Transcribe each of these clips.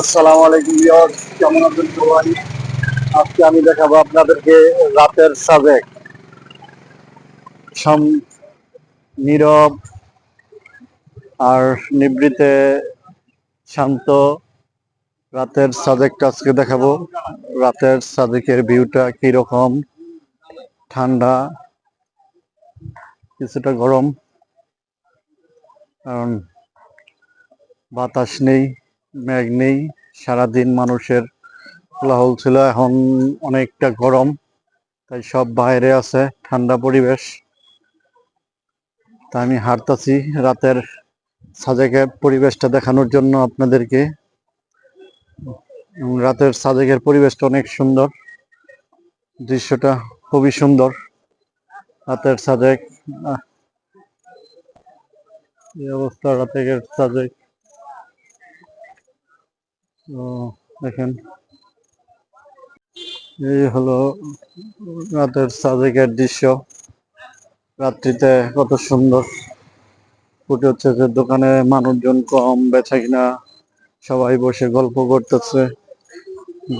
আসসালামু আলাইকুম ভিউয়ার্স, কেমন আছেন সবাই? আজকে আমি দেখাবো আপনাদেরকে রাতের সাজেক। সম, নীরব আর নিবৃতে শান্ত রাতের সাজেকটা আজকে দেখাবো। রাতের সাজেকের ভিউটা কীরকম? ঠান্ডা, কিছুটা গরম, কারণ বাতাস নেই। মেঘ নেই, সারাদিন মানুষের কোলাহল ছিল, এখন অনেকটা গরম, তাই সব বাইরে আছে, ঠান্ডা পরিবেশ। তা আমি হাঁটতাছি রাতের সাজেকের পরিবেশটা দেখানোর জন্য আপনাদেরকে। রাতের সাজেকের পরিবেশটা অনেক সুন্দর, দৃশ্যটা খুবই সুন্দর। রাতের সাজেক এই অবস্থা, রাতের সাজেক। তো দেখেন। এই হলো রাতের সাজেকের দৃশ্য। রাত্রিতে কত সুন্দর ফুটে হচ্ছে যে দোকানে মানুষজন কম বেচা কিনা, সবাই বসে গল্প করতেছে,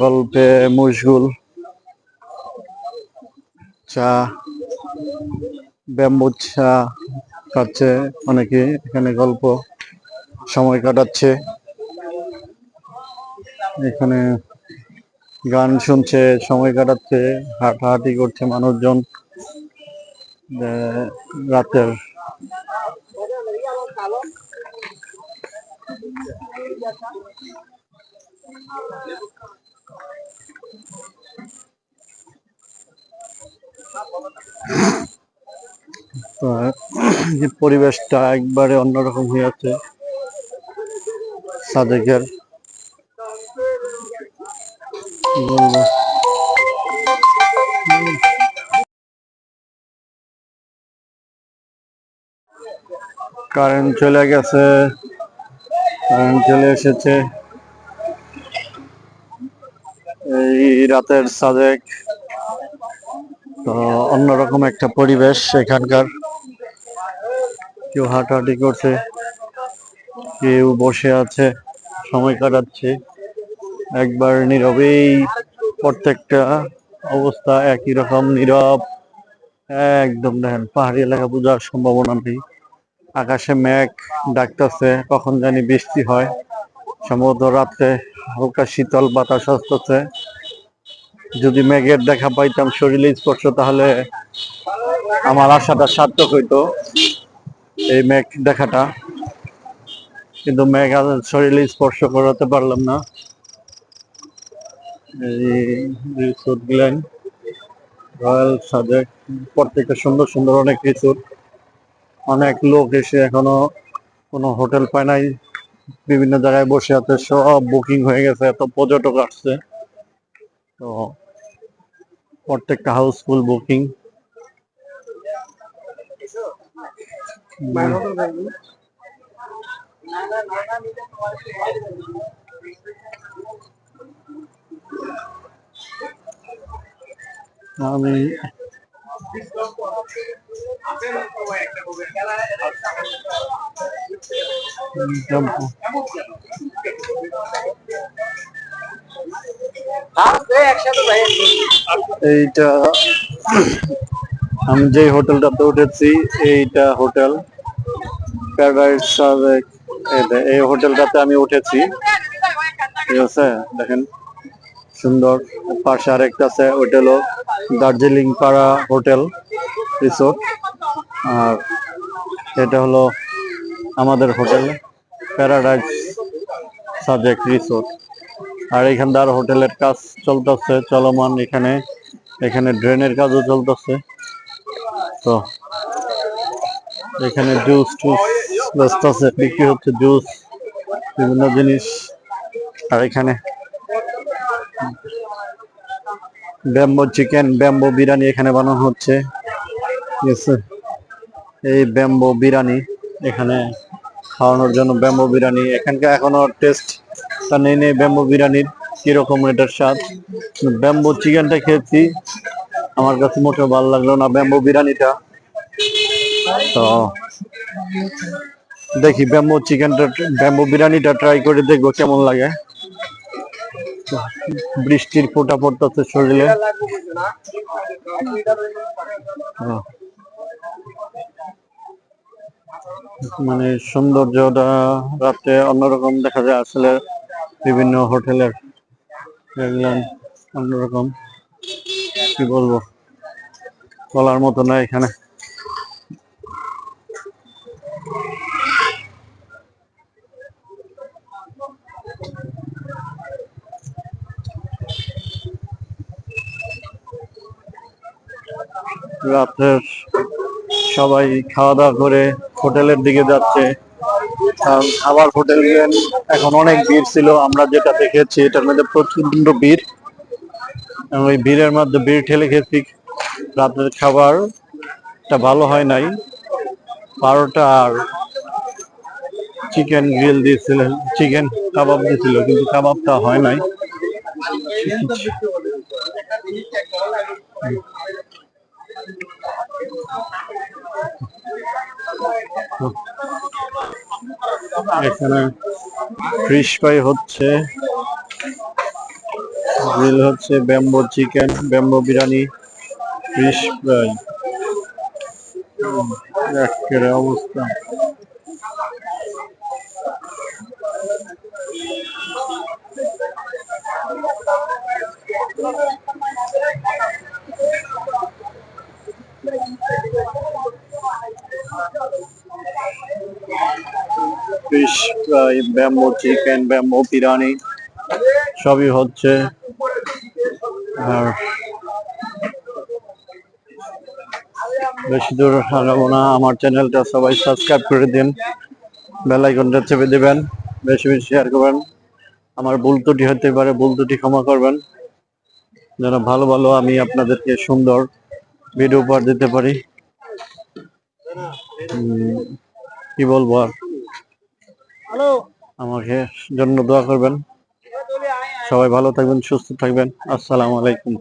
গল্পে মুশগুল, চা, ব্যাম্বু চা খাচ্ছে অনেকে এখানে গল্প সময় কাটাচ্ছে। এখানে গান শুনছে, সময় কাটাচ্ছে, হাঁটাহাঁটি করছে মানুষজন। রাতের পরিবেশটা একবারে অন্যরকম হয়ে আছে। সাদেকের কারেন্ট চলে গেছে। কারেন্ট চলে এসেছে। এই রাতের সাদেক তো অন্যরকম একটা পরিবেশ এখানকার। কেউ হাঁটাহাঁটি করছে, কেউ বসে আছে, সময় কাটাচ্ছে। একবার নীরবেই প্রত্যেকটা অবস্থা একই রকম নীরব। একদম দেখেন, পাহাড়ি এলাকা বোঝার সম্ভাবনা নেই। আকাশে মেঘ ডাকতেছে, কখন জানি বৃষ্টি হয়। সম্ভবত রাত্রে হালকা শীতল বাতাস আসতেছে। যদি মেঘের দেখা পাইতাম শরীরে স্পর্শ তাহলে আমার আশাটা সার্থক হইতো এই মেঘ দেখাটা। কিন্তু মেঘ শরীরে স্পর্শ করাতে পারলাম না। রিসোর্ট রয়্যাল সাজেক, প্রত্যেকটা সুন্দর সুন্দর অনেক রিসোর্ট অনেক লোক এসে এখনও কোনো হোটেল পায় নাই। বিভিন্ন জায়গায় বসে আছে, সব বুকিং হয়ে গেছে, এত পর্যটক আসছে। তো প্রত্যেকটা হাউসফুল বুকিং। আমি এইটা আমি যে হোটেলটাতে উঠেছি এইটা হোটেল এই হোটেলটাতে আমি উঠেছি। ঠিক আছে, দেখেন। সুন্দর। পাশে আরেকটা আছে, ওইটা দার্জিলিং পাড়া হোটেল রিসোর্ট। আর এটা হলো আমাদের হোটেল, প্যারাডাইস সাবজেক্ট রিসোর্ট। আর এখানকার হোটেলের কাজ চলতেছে, চলমান এখানে। এখানে ড্রেনের কাজও চলতেছে। তো এখানে জুস টুস ব্যস্ত আছে, বিক্রি হচ্ছে জুস, বিভিন্ন জিনিস। আর এখানে ব্যাম্বো চিকেন, ব্যাম্বো বিরিয়ানি এখানে বানানো হচ্ছে। এই ব্যাম্বো বিরিয়ানি এখানে খাওয়ানোর জন্য ব্যাম্বো বিরিয়ানি। এখানকার এখনও টেস্ট তা নেই নেই ব্যাম্বো বিরিয়ানির, কীরকম এটার স্বাদ। ব্যাম্বো চিকেনটা খেয়েছি। আমার কাছে মোটেও ভালো লাগল না ব্যাম্বো বিরিয়ানিটা। তো দেখি ব্যাম্বো চিকেনটা, ব্যাম্বো বিরিয়ানিটা ট্রাই করে দেখব কেমন লাগে। বৃষ্টির ফোটা পড়তেছে শরীরে। মানে সৌন্দর্যটা রাতে অন্যরকম দেখা যায়, আসলে বিভিন্ন হোটেলের দেখলাম অন্যরকম। কি বলব? বলার মতো না এখানে। রাতের সবাই খাওয়া দাওয়া করে হোটেলের দিকে যাচ্ছে। খাবার হোটেল এখন অনেক ভিড় ছিল, আমরা যেটা দেখেছি এটার মধ্যে প্রচণ্ড ভিড়। ওই ভিড়ের মধ্যে ভিড় ঠেলে খেয়েছি। রাতের খাবারটা ভালো হয় নাই। বারোটা আর চিকেন গ্রিল দিয়েছিল, চিকেন কাবাব দিয়েছিল, কিন্তু কাবাবটা হয় নাই। এখানে ফিশ ফ্রাই হচ্ছে গ্রিল হচ্ছে bamboo chicken bamboo biryani fish fry একেবারে অবস্থা। Fish, fry, bamboo, chicken, bamboo, biryani, সবই হচ্ছে। আর বেশি দূর হারাবো না, আমার চ্যানেলটা সবাই সাবস্ক্রাইব করে দিন, বেল আইকনটা চেপে দেবেন, বেশি বেশি শেয়ার করবেন। আমার ভুল ত্রুটি হতে পারে, ভুল ত্রুটি ক্ষমা করবেন। যেন ভালো ভালো আমি আপনাদেরকে সুন্দর ভিডিও উপহার দিতে পারি। কি বলব আর? আমাকে জন্য দোয়া করবেন। সবাই ভালো থাকবেন সুস্থ থাকবেন। আসসালামু আলাইকুম।